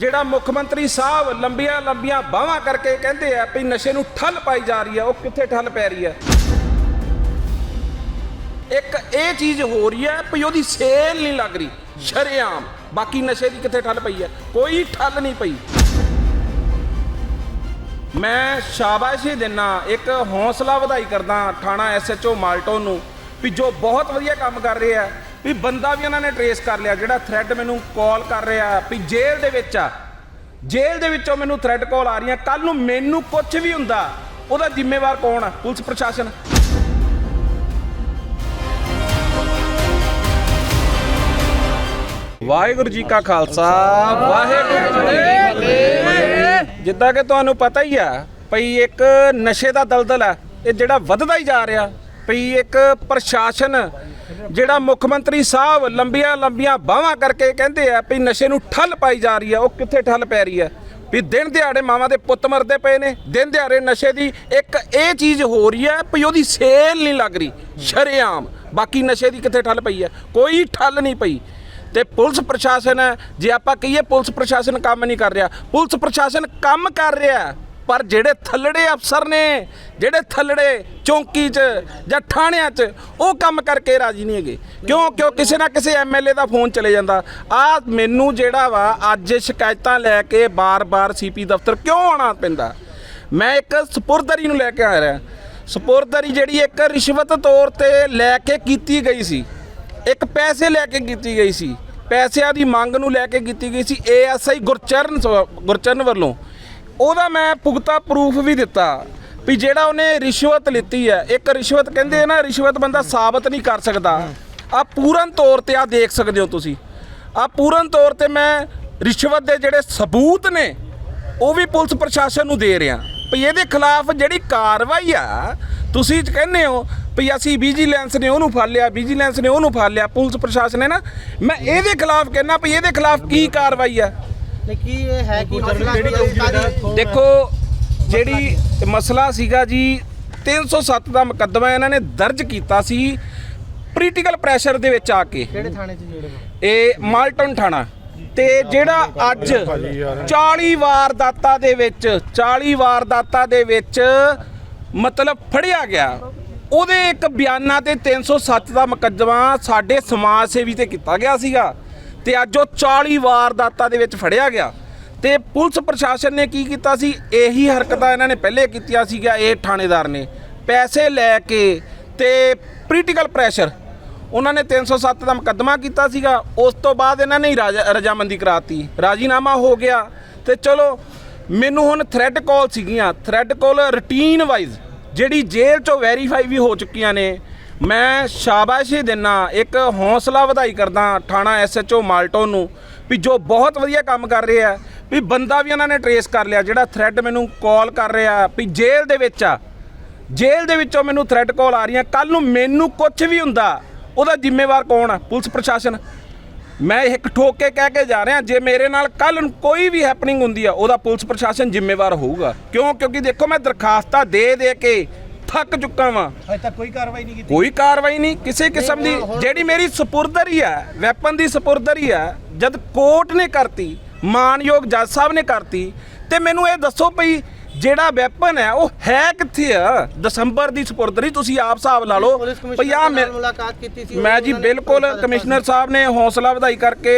ਜਿਹੜਾ ਮੁੱਖ ਮੰਤਰੀ ਸਾਹਿਬ ਲੰਬੀਆਂ ਲੰਬੀਆਂ ਬਾਹਾਂ ਕਰਕੇ ਕਹਿੰਦੇ ਆ ਵੀ ਨਸ਼ੇ ਨੂੰ ਠੱਲ ਪਾਈ ਜਾ ਰਹੀ ਆ, ਉਹ ਕਿੱਥੇ ਠੱਲ ਪੈ ਰਹੀ ਆ? ਇੱਕ ਇਹ ਚੀਜ਼ ਹੋ ਰਹੀ ਹੈ ਵੀ ਉਹਦੀ ਸੇਲ ਨਹੀਂ ਲੱਗ ਰਹੀ, ਸ਼ਰੇਆਮ। ਬਾਕੀ ਨਸ਼ੇ ਦੀ ਕਿੱਥੇ ਠੱਲ ਪਈ ਹੈ ਕੋਈ ਠੱਲ ਨਹੀਂ ਪਈ। ਮੈਂ ਸ਼ਾਬਾਸ਼ੀ ਦਿੰਨਾ, ਇੱਕ ਹੌਸਲਾ ਵਧਾਈ ਕਰਦਾ ਥਾਣਾ ਐਸਐਚਓ ਮਾਲਟੋ ਨੂੰ ਵੀ ਜੋ ਬਹੁਤ ਵਧੀਆ ਕੰਮ ਕਰ ਰਿਹਾ ਆ ਵੀ ਬੰਦਾ ਵੀ ਉਹਨਾਂ ਨੇ ਟਰੇਸ ਕਰ ਲਿਆ, ਜਿਹੜਾ ਥ੍ਰੈਡ ਮੈਨੂੰ ਕਾਲ ਕਰ ਰਿਹਾ, ਵੀ ਜੇਲ੍ਹ ਦੇ ਵਿੱਚ ਆ। ਜੇਲ੍ਹ ਦੇ ਵਿੱਚੋਂ ਮੈਨੂੰ ਥ੍ਰੈਡ ਕਾਲ ਆ ਰਹੀਆਂ ਕੱਲ ਨੂੰ ਮੈਨੂੰ ਕੁਝ ਵੀ ਹੁੰਦਾ, ਉਹਦਾ ਜ਼ਿੰਮੇਵਾਰ ਕੌਣ ਆ? ਪੁਲਿਸ ਪ੍ਰਸ਼ਾਸਨ। ਵਾਹਿਗੁਰੂ ਜੀ ਕਾ ਖਾਲਸਾ, ਵਾਹਿਗੁਰੂ ਜੀ ਕੀ ਫਤਿਹ। ਜਿੱਦਾਂ ਕਿ ਤੁਹਾਨੂੰ ਪਤਾ ਹੀ ਆ, ਭਈ ਇੱਕ ਨਸ਼ੇ ਦਾ ਦਲਦਲ ਆ, ਇਹ ਜਿਹੜਾ ਵੱਧਦਾ ਹੀ ਜਾ ਰਿਹਾ, ਭਈ ਇੱਕ ਪ੍ਰਸ਼ਾਸਨ ਜਿਹੜਾ ਮੁੱਖ ਮੰਤਰੀ ਸਾਹਿਬ ਲੰਬੀਆਂ ਲੰਬੀਆਂ ਬਾਹਾਂ ਕਰਕੇ ਕਹਿੰਦੇ ਆ ਵੀ ਨਸ਼ੇ ਨੂੰ ਠੱਲ ਪਾਈ ਜਾ ਰਹੀ ਆ, ਉਹ ਕਿੱਥੇ ਠੱਲ ਪੈ ਰਹੀ ਆ? ਵੀ ਦਿਨ ਦਿਹਾੜੇ ਮਾਵਾਂ ਦੇ ਪੁੱਤ ਮਰਦੇ ਪਏ ਨੇ, ਦਿਨ ਦਿਹਾੜੇ ਨਸ਼ੇ ਦੀ ਇੱਕ ਇਹ ਚੀਜ਼ ਹੋ ਰਹੀ ਹੈ ਵੀ ਉਹਦੀ ਸੇਲ ਨਹੀਂ ਲੱਗ ਰਹੀ, ਸ਼ਰੇਆਮ। ਬਾਕੀ ਨਸ਼ੇ ਦੀ ਕਿੱਥੇ ਠੱਲ ਪਈ ਹੈ ਕੋਈ ਠੱਲ ਨਹੀਂ ਪਈ। ਤੇ ਪੁਲਿਸ ਪ੍ਰਸ਼ਾਸਨ, ਜੇ ਆਪਾਂ ਕਹੀਏ ਪੁਲਿਸ ਪ੍ਰਸ਼ਾਸਨ ਕੰਮ ਨਹੀਂ ਕਰ ਰਿਹਾ, ਪੁਲਿਸ ਪ੍ਰਸ਼ਾਸਨ ਕੰਮ ਕਰ ਰਿਹਾ। ਪਰ ਜਿਹੜੇ ਥੱਲੜੇ ਅਫਸਰ ਨੇ, ਜਿਹੜੇ ਥੱਲੜੇ ਚੌਂਕੀ 'ਚ ਜਾਂ ਥਾਣਿਆਂ 'ਚ, ਉਹ ਕੰਮ ਕਰਕੇ ਰਾਜੀ ਨਹੀਂ ਹੈਗੇ। ਕਿਉਂ? ਕਿਉਂ? ਕਿਸੇ ਨਾ ਕਿਸੇ ਐਮਐਲਏ ਦਾ ਫੋਨ ਚਲੇ ਜਾਂਦਾ। ਆ ਮੈਨੂੰ ਜਿਹੜਾ ਵਾ, ਅੱਜ ਸ਼ਿਕਾਇਤਾਂ ਲੈ ਕੇ ਬਾਰ-ਬਾਰ ਸੀਪੀ ਦਫ਼ਤਰ ਕਿਉਂ ਆਉਣਾ ਪੈਂਦਾ? ਮੈਂ ਇੱਕ ਸਪੁਰਦਰੀ ਨੂੰ ਲੈ ਕੇ ਆ ਰਿਹਾ। ਸਪੁਰਦਰੀ ਜਿਹੜੀ ਇੱਕ ਰਿਸ਼ਵਤ ਤੌਰ ਤੇ ਲੈ ਕੇ ਕੀਤੀ ਗਈ ਸੀ, ਇੱਕ ਪੈਸੇ ਲੈ ਕੇ ਕੀਤੀ ਗਈ ਸੀ, ਪੈਸਿਆਂ ਦੀ ਮੰਗ ਨੂੰ ਲੈ ਕੇ ਕੀਤੀ ਗਈ ਸੀ ਏਐਸਆਈ ਗੁਰਚਰਨ ਸ- ਗੁਰਚਰਨ ਵੱਲੋਂ। ਉਹਦਾ ਮੈਂ ਪੁਖਤਾ ਪ੍ਰੂਫ ਵੀ ਦਿੱਤਾ ਵੀ ਜਿਹੜਾ ਉਹਨੇ ਰਿਸ਼ਵਤ ਲਿੱਤੀ ਹੈ, ਇੱਕ ਰਿਸ਼ਵਤ ਕਹਿੰਦੇ ਨਾ, ਰਿਸ਼ਵਤ ਬੰਦਾ ਸਾਬਤ ਨਹੀਂ ਕਰ ਸਕਦਾ। ਆ ਪੂਰਨ ਤੌਰ ਤੇ ਆ ਦੇਖ ਸਕਦੇ ਹੋ ਤੁਸੀਂ। ਆ ਪੂਰਨ ਤੌਰ ਤੇ ਮੈਂ ਰਿਸ਼ਵਤ ਦੇ ਜਿਹੜੇ ਸਬੂਤ ਨੇ, ਉਹ ਵੀ ਪੁਲਿਸ ਪ੍ਰਸ਼ਾਸਨ ਨੂੰ ਦੇ ਰਿਹਾ। ਵੀ ਇਹਦੇ ਖਿਲਾਫ ਜਿਹੜੀ ਕਾਰਵਾਈ ਆ, ਤੁਸੀਂ ਕਹਿੰਦੇ ਹੋ ਵੀ ਅਸੀਂ ਵਿਜੀਲੈਂਸ ਨੇ ਉਹਨੂੰ ਫੜ ਲਿਆ ਵਿਜੀਲੈਂਸ ਨੇ ਉਹਨੂੰ ਫੜ ਲਿਆ, ਪੁਲਿਸ ਪ੍ਰਸ਼ਾਸਨ ਨੇ ਨਾ। ਮੈਂ ਇਹਦੇ ਖਿਲਾਫ ਕਹਿਣਾ ਵੀ ਇਹਦੇ ਖਿਲਾਫ ਕੀ ਕਾਰਵਾਈ ਆ? ਨਹੀਂ ਕੀ ਇਹ ਹੈ ਕੀ ਮਸਲਾ ਕੀ ਹੈ? ਦੇਖੋ ਜਿਹੜੀ ਮਸਲਾ ਸੀਗਾ ਜੀ 307 ਦਾ ਮੁਕੱਦਮਾ ਇਹਨਾਂ ਨੇ ਦਰਜ ਕੀਤਾ ਸੀ ਪੋਲੀਟੀਕਲ ਪ੍ਰੈਸ਼ਰ ਦੇ ਵਿੱਚ ਆ ਕੇ। ਕਿਹੜੇ ਥਾਣੇ 'ਚ ਜੁੜੇ ਹੋ ਇਹ ਮਾਲਟਨ ਥਾਣਾ। ਤੇ ਜਿਹੜਾ ਅੱਜ 40 ਵਾਰਦਾਤਾਂ ਦੇ ਵਿੱਚ 40 ਵਾਰਦਾਤਾਂ ਦੇ ਵਿੱਚ ਮਤਲਬ ਫੜਿਆ ਗਿਆ। ਉਹਦੇ ਇੱਕ ਬਿਆਨਾਂ ਤੇ 307 ਦਾ ਮੁਕੱਦਮਾ ਸਾਡੇ ਸਮਾਜ ਸੇਵੀ ਤੇ ਕੀਤਾ ਗਿਆ ਸੀਗਾ। ਤੇ ਅੱਜ ਉਹ 40 ਵਾਰਦਾਤਾਂ ਦੇ ਵਿੱਚ ਫੜਿਆ ਗਿਆ। ਤੇ ਪੁਲਿਸ ਪ੍ਰਸ਼ਾਸਨ ਨੇ ਕੀ ਕੀਤਾ ਸੀ? ਇਹੀ ਹਰਕਤਾਂ ਇਹਨਾਂ ਨੇ ਪਹਿਲੇ ਕੀਤੀਆਂ ਸੀਗਾ ਇਹ ਥਾਣੇਦਾਰ ਨੇ। ਪੈਸੇ ਲੈ ਕੇ ਤੇ ਪੋਲੀਟੀਕਲ ਪ੍ਰੈਸ਼ਰ ਉਹਨਾਂ ਨੇ 307 ਦਾ ਮੁਕੱਦਮਾ ਕੀਤਾ ਸੀਗਾ। ਉਸ ਤੋਂ ਬਾਅਦ ਇਹਨਾਂ ਨੇ ਰਾਜਾ- ਰਜਾਮੰਦੀ ਕਰਾਤੀ। ਰਾਜੀਨਾਮਾ ਹੋ ਗਿਆ। ਤੇ ਚਲੋ, ਮੈਨੂੰ ਹੁਣ ਥ੍ਰੈਡ ਕਾਲ ਸੀਗੀਆਂ। ਥ੍ਰੈਡ ਕਾਲ ਰੂਟੀਨ ਵਾਈਜ਼ ਜਿਹੜੀ ਜੇਲ੍ਹ ਚੋਂ ਵੈਰੀਫਾਈ ਵੀ ਹੋ ਚੁੱਕੀਆਂ ਨੇ ਮੈਂ ਸ਼ਾਬਾਸ਼ੀ ਦਿੰਨਾ, ਇੱਕ ਹੌਸਲਾ ਵਧਾਈ ਕਰਦਾ ਥਾਣਾ ਐਸਐਚਓ ਮਾਲਟੋ ਨੂੰ ਵੀ ਜੋ ਬਹੁਤ ਵਧੀਆ ਕੰਮ ਕਰ ਰਹੇ ਆ ਵੀ ਬੰਦਾ ਵੀ ਉਹਨਾਂ ਨੇ ਟਰੇਸ ਕਰ ਲਿਆ, ਜਿਹੜਾ ਥ੍ਰੈਡ ਮੈਨੂੰ ਕਾਲ ਕਰ ਰਿਹਾ, ਵੀ ਜੇਲ੍ਹ ਦੇ ਵਿੱਚ ਆ। ਜੇਲ੍ਹ ਦੇ ਵਿੱਚੋਂ ਮੈਨੂੰ ਥ੍ਰੈਡ ਕਾਲ ਆ ਰਹੀਆਂ ਕੱਲ ਨੂੰ ਮੈਨੂੰ ਕੁਝ ਵੀ ਹੁੰਦਾ, ਉਹਦਾ ਜ਼ਿੰਮੇਵਾਰ ਕੌਣ ਆ? ਪੁਲਿਸ ਪ੍ਰਸ਼ਾਸਨ। ਮੈਂ ਇੱਕ ਠੋਕ ਕੇ ਕਹਿ ਕੇ ਜਾ ਰਿਹਾ, ਜੇ ਮੇਰੇ ਨਾਲ ਕੱਲ ਨੂੰ ਕੋਈ ਵੀ ਹੈਪਨਿੰਗ ਹੁੰਦੀ ਆ, ਉਹਦਾ ਪੁਲਿਸ ਪ੍ਰਸ਼ਾਸਨ ਜ਼ਿੰਮੇਵਾਰ ਹੋਊਗਾ। ਕਿਉਂ? ਕਿਉਂਕਿ ਦੇਖੋ, ਮੈਂ ਦਰਖਾਸਤਾਂ ਦੇ ਦੇ ਕੇ ਥੱਕ ਚੁੱਕਾ ਵਾਂ। ਅਜੇ ਤੱਕ ਕੋਈ ਕਾਰਵਾਈ ਨਹੀਂ ਕੀਤੀ। ਕੋਈ ਕਾਰਵਾਈ ਨਹੀਂ ਕਿਸੇ ਕਿਸਮ ਦੀ ਜਿਹੜੀ ਮੇਰੀ ਸਪੁਰਦਰੀ ਹੈ ਵੈਪਨ ਦੀ ਸਪੁਰਦਰੀ ਹੈ ਜਦ ਕੋਰਟ ਨੇ ਕਰਤੀ ਮਾਨਯੋਗ ਜੱਜ ਸਾਹਿਬ ਨੇ ਕਰਤੀ ਤੇ ਮੈਨੂੰ ਇਹ ਦੱਸੋ ਭਈ ਜਿਹੜਾ ਵੈਪਨ ਹੈ ਉਹ ਹੈ ਕਿੱਥੇ ਆ? ਦਸੰਬਰ ਦੀ ਸਪੁਰਦਰੀ ਤੁਸੀਂ ਆਪ ਹਿਸਾਬ ਲਾ ਲਓ। ਭਈ ਆ ਨਾਲ ਮੁਲਾਕਾਤ ਕੀਤੀ ਸੀ ਮੈਂ ਜੀ ਬਿਲਕੁਲ ਕਮਿਸ਼ਨਰ ਸਾਹਿਬ ਨੇ ਹੌਸਲਾ ਵਧਾਈ ਕਰਕੇ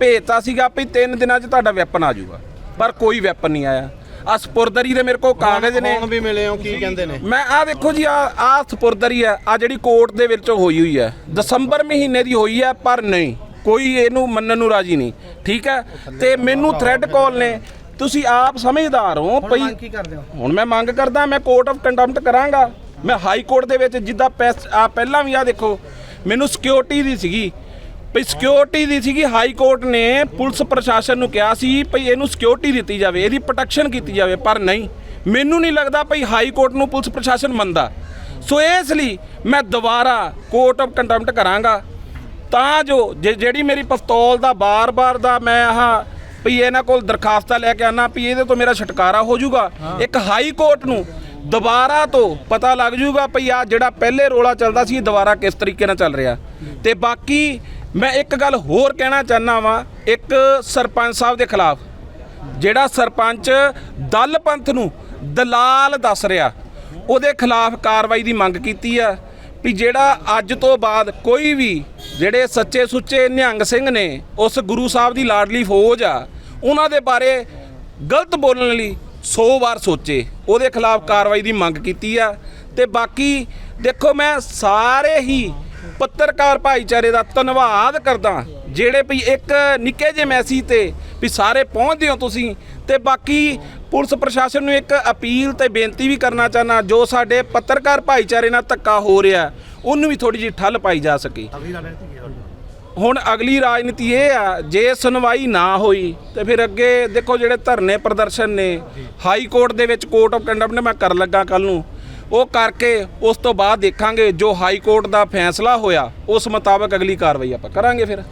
ਭੇਜਤਾ ਸੀਗਾ ਵੀ ਤਿੰਨ ਦਿਨਾਂ 'ਚ ਤੁਹਾਡਾ ਵੈਪਨ ਆ ਜਾਊਗਾ। ਪਰ ਕੋਈ ਵੈਪਨ ਨਹੀਂ ਆਇਆ। ਆ ਸਪੁਰਦਰੀ ਦੇ ਮੇਰੇ ਕੋਲ ਕਾਗਜ਼ ਨੇ। ਹੁਣ ਵੀ ਮਿਲੇ ਹੋ ਕੀ ਕਹਿੰਦੇ ਨੇ? ਮੈਂ ਆ ਦੇਖੋ ਜੀ ਆ ਆ ਸਪੁਰਦਰੀ ਆ ਆ ਜਿਹੜੀ ਕੋਰਟ ਦੇ ਵਿੱਚ ਹੋਈ ਹੋਈ ਹੈ। ਦਸੰਬਰ ਮਹੀਨੇ ਦੀ ਹੋਈ ਹੈ ਪਰ ਨਹੀਂ ਕੋਈ ਇਹਨੂੰ ਮੰਨਣ ਨੂੰ ਰਾਜੀ ਨਹੀਂ ਠੀਕ ਹੈ? ਤੇ ਮੈਨੂੰ ਥ੍ਰੈਡ ਕਾਲ ਨੇ। ਤੁਸੀਂ ਆਪ ਸਮਝਦਾਰ ਹੋ ਪਈ ਕੀ ਕਰਦੇ ਹੋ? ਹੁਣ ਮੈਂ ਮੰਗ ਕਰਦਾ ਮੈਂ ਕੋਰਟ ਆਫ ਕੰਡਮਟ ਕਰਾਂਗਾ। ਮੈਂ ਹਾਈ ਕੋਰਟ ਦੇ ਵਿੱਚ ਜਿੱਦਾਂ ਪਹਿਲਾਂ ਵੀ ਆ ਦੇਖੋ ਮੈਨੂੰ ਸਿਕਿਉਰਿਟੀ ਦੀ ਸੀਗੀ। ਭਈ ਸਿਕਿਉਰਿਟੀ ਦੀ ਸੀਗੀ ਹਾਈ ਕੋਰਟ ਨੇ ਪੁਲਿਸ ਪ੍ਰਸ਼ਾਸਨ ਨੂੰ ਕਿਹਾ ਸੀ ਭਈ ਇਹਨੂੰ ਸਿਕਿਉਰਿਟੀ ਦਿੱਤੀ ਜਾਵੇ ਇਹਦੀ ਪ੍ਰੋਟੈਕਸ਼ਨ ਕੀਤੀ ਜਾਵੇ ਪਰ ਨਹੀਂ। ਮੈਨੂੰ ਨਹੀਂ ਲੱਗਦਾ ਭਈ ਹਾਈ ਕੋਰਟ ਨੂੰ ਪੁਲਿਸ ਪ੍ਰਸ਼ਾਸਨ ਮੰਨਦਾ। ਸੋ ਇਸ ਲਈ ਮੈਂ ਦੁਬਾਰਾ ਕੋਰਟ ਆਫ ਕੰਟੈਂਪਟ ਕਰਾਂਗਾ। ਤਾਂ ਜੋ ਜਿਹੜੀ ਮੇਰੀ ਪਿਸਤੌਲ ਦਾ ਬਾਰ-ਬਾਰ ਦਾ ਮੈਂ ਆਹ ਵੀ ਇਹਨਾਂ ਕੋਲ ਦਰਖਾਸਤਾਂ ਲੈ ਕੇ ਆਣਾ ਵੀ ਇਹਦੇ ਤੋਂ ਮੇਰਾ ਛੁਟਕਾਰਾ ਹੋ ਜਾਊਗਾ। ਇੱਕ ਹਾਈ ਕੋਰਟ ਨੂੰ ਦੁਬਾਰਾ ਤੋਂ ਪਤਾ ਲੱਗ ਜਾਊਗਾ ਭਈ ਆ ਜਿਹੜਾ ਪਹਿਲੇ ਰੋਲਾ ਚੱਲਦਾ ਸੀ ਦੁਬਾਰਾ ਕਿਸ ਤਰੀਕੇ ਨਾਲ ਚੱਲ ਰਿਹਾ। ਤੇ ਬਾਕੀ ਮੈਂ ਇੱਕ ਗੱਲ ਹੋਰ ਕਹਿਣਾ ਚਾਹਨਾ ਵਾਂ, ਇੱਕ ਸਰਪੰਚ ਸਾਹਿਬ ਦੇ ਖਿਲਾਫ। ਜਿਹੜਾ ਸਰਪੰਚ ਦਲ ਪੰਥ ਨੂੰ ਦਲਾਲ ਦੱਸ ਰਿਹਾ, ਉਹਦੇ ਖਿਲਾਫ ਕਾਰਵਾਈ ਦੀ ਮੰਗ ਕੀਤੀ ਆ ਵੀ ਜਿਹੜਾ ਅੱਜ ਤੋਂ ਬਾਅਦ ਕੋਈ ਵੀ ਜਿਹੜੇ ਸੱਚੇ ਸੁੱਚੇ ਨਿਹੰਗ ਸਿੰਘ ਨੇ, ਉਸ ਗੁਰੂ ਸਾਹਿਬ ਦੀ ਲਾਡਲੀ ਫੌਜ ਆ, ਉਹਨਾਂ ਦੇ ਬਾਰੇ ਗਲਤ ਬੋਲਣ ਲਈ 100 ਵਾਰ ਸੋਚੇ। ਉਹਦੇ ਖਿਲਾਫ ਕਾਰਵਾਈ ਦੀ ਮੰਗ ਕੀਤੀ ਆ। ਤੇ ਬਾਕੀ ਦੇਖੋ, ਮੈਂ ਸਾਰੇ ਹੀ ਪੱਤਰਕਾਰ ਭਾਈਚਾਰੇ ਦਾ ਧੰਨਵਾਦ ਕਰਦਾ ਜਿਹੜੇ ਵੀ ਇੱਕ ਨਿੱਕੇ ਜਿਹੇ ਮੈਸੇਜ ਤੇ ਵੀ ਸਾਰੇ ਪਹੁੰਚਦੇ ਹੋ ਤੁਸੀਂ ਤੇ ਬਾਕੀ ਪੁਲਿਸ ਪ੍ਰਸ਼ਾਸਨ ਨੂੰ ਇੱਕ ਅਪੀਲ ਤੇ ਬੇਨਤੀ ਵੀ ਕਰਨਾ ਚਾਹਨਾ ਜੋ ਸਾਡੇ ਪੱਤਰਕਾਰ ਭਾਈਚਾਰੇ ਨਾਲ ਧੱਕਾ ਹੋ ਰਿਹਾ ਉਹਨੂੰ ਵੀ ਥੋੜੀ ਜਿਹੀ ਠੱਲ ਪਾਈ ਜਾ ਸਕੇ। ਹੁਣ ਅਗਲੀ ਰਾਜਨੀਤੀ ਇਹ ਆ ਜੇ ਸੁਣਵਾਈ ਨਾ ਹੋਈ ਤੇ ਫਿਰ ਅੱਗੇ ਦੇਖੋ ਜਿਹੜੇ ਧਰਨੇ ਪ੍ਰਦਰਸ਼ਨ ਨੇ ਹਾਈ ਕੋਰਟ ਦੇ ਵਿੱਚ ਕੋਰਟ ਆਫ ਕੰਡਮਟ ਮੈਂ ਕਰਨ ਲੱਗਾ ਕੱਲ ਨੂੰ ਉਹ ਕਰਕੇ ਉਸ ਤੋਂ ਬਾਅਦ ਦੇਖਾਂਗੇ ਜੋ ਹਾਈ ਕੋਰਟ ਦਾ ਫੈਸਲਾ ਹੋਇਆ, ਉਸ ਮੁਤਾਬਕ ਅਗਲੀ ਕਾਰਵਾਈ ਆਪਾਂ ਕਰਾਂਗੇ ਫਿਰ।